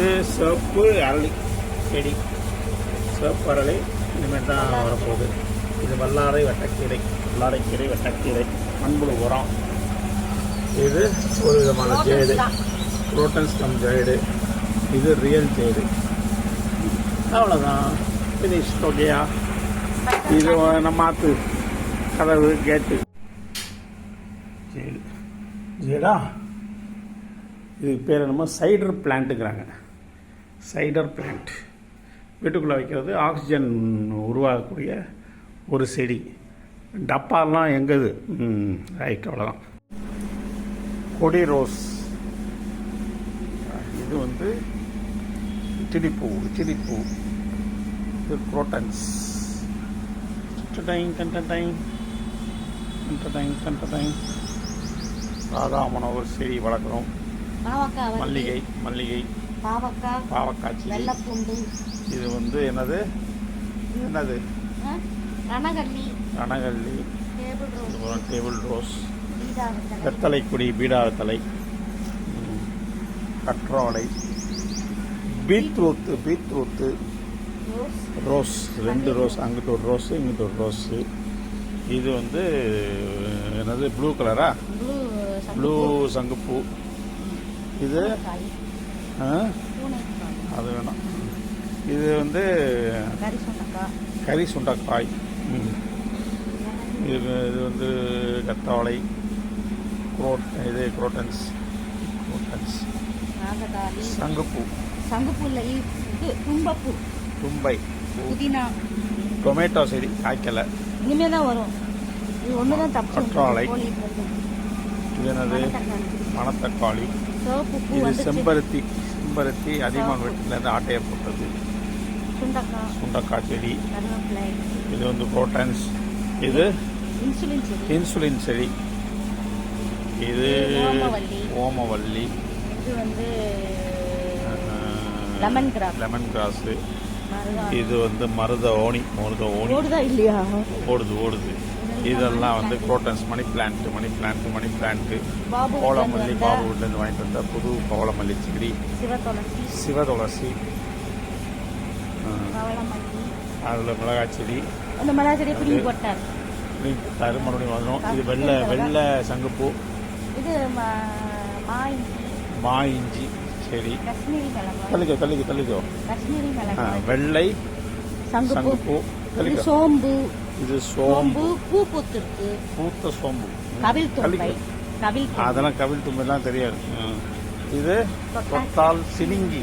இது சிவப்பு அரளி செடி. சிவப்பு அரளி இனிமேல் தான் வரப்போகுது. இது வல்லாரை வெட்டக்கீரை வல்லாரைக்கீரை வெட்டக்கீரை மண்புழு உரம். இது ஒரு விதமான ஜேடு. புரோட்டன்ஸ் கம் ஜேடு. இது ரியல் ஜேடு. அவ்வளோதான் ஃபினிஷ் ஓகேயா? இது நம்ம ஆத்து கதவு கேட்டு ஜேடு. ஜேடா? இதுக்கு பேர் என்னமோ சைடர் பிளான்ட்டுங்கிறாங்க சைடர் பிளான்ட். வீட்டுக்குள்ளே வைக்கிறது ஆக்சிஜன் உருவாகக்கூடிய ஒரு செடி. டப்பாலாம் எங்கது ரைட் அவ்வளோதான் கொடி ரோஸ். இது வந்து இட்டிலிப்பூ இட்டிலிப்பூ இது குரோட்டன்ஸ். டன்டடைங் டன்டடைங் டன்டடைங் ராதாமன ஒரு செடி வளர்க்குறோம். மல்லிகை மல்லிகை. பாவக்காய் பாவக்காய் வெள்ளைப்பூண்டு. இது வந்து என்னது? என்னது? ரணகல்லி. ரணகல்லி. டேபிள் ரோஸ் வெத்தலை கொடி பீடாவத்தலை. கற்றாழை பீட்ரூத்து பீட்ரூத்து ரோஸ். ரெண்டு ரோஸ். அங்கிட்டு ஒரு ரோஸு இங்கிட்டு ஒரு ரோஸு. இது வந்து என்னது ப்ளூ கலரா? ப்ளூ சங்குப்பூ. இது? அது வேணாம். இது வந்து கறி சுண்டக்காய். இது இது வந்து கத்தாழை குரோட் இது குரோட்டன்ஸ். குரோட்டன்ஸ். சங்குப்பூ. சங்குப்பூ இல்லை தும்பப்பூ. தும்பை. புதினா. டொமேட்டோ செடி காய்க்கலை. இனிமே தான் வரும். இது ஒன்று தான் தப்பு. கற்றாழை. இது என்னது? மணத்தக்காளி. இது செம்பருத்தி. செம்பருத்தி அதிகமான. வீட்டிலேருந்து ஆட்டையை போட்டது. சுண்டக்காய். செடி. இது வந்து குரோட்டன்ஸ் இது இன்சுலின் செடி. இது ஓமவல்லி. ஓமவல்லி. இது வந்து லெமன் கிராஸ் லெமன் கிராஸு இது வந்து மருத ஓணி. மருத ஓணி. ஓடுதா இல்லையா? ஓடுது ஓடுது. இதெல்லாம் வந்து crotons money plant money plant money plant Babu கோலமல்லி Babu வீட்டிலேருந்து வாங்கிட்டு வந்த புது கோலமல்லி செடி சிவத்துளசி சிவதுளசி அதில் மிளகாய் செடி. அந்த மிளகா செடியை பிடிங்கி போட்டார். மறுபடியும் வந்தோம். இது வெள்ளை வெள்ளை சங்குப்பூ. இது ம- இஞ்சி. செடி. மிளகாய். தள்ளிக்கோ தள்ளிக்கோ தள்ளிக்கோ. மிளகாய். வெள்ளை சங்குப்பூ. சோம்பு. இது சோம்பு பூ பூத்திருக்கு பூத்த சோம்பு கவில் தும்பை. கவில். அதெல்லாம் கவில் தும்பெல்லாம் தெரியாது. இது தொட்டால் சினிங்கி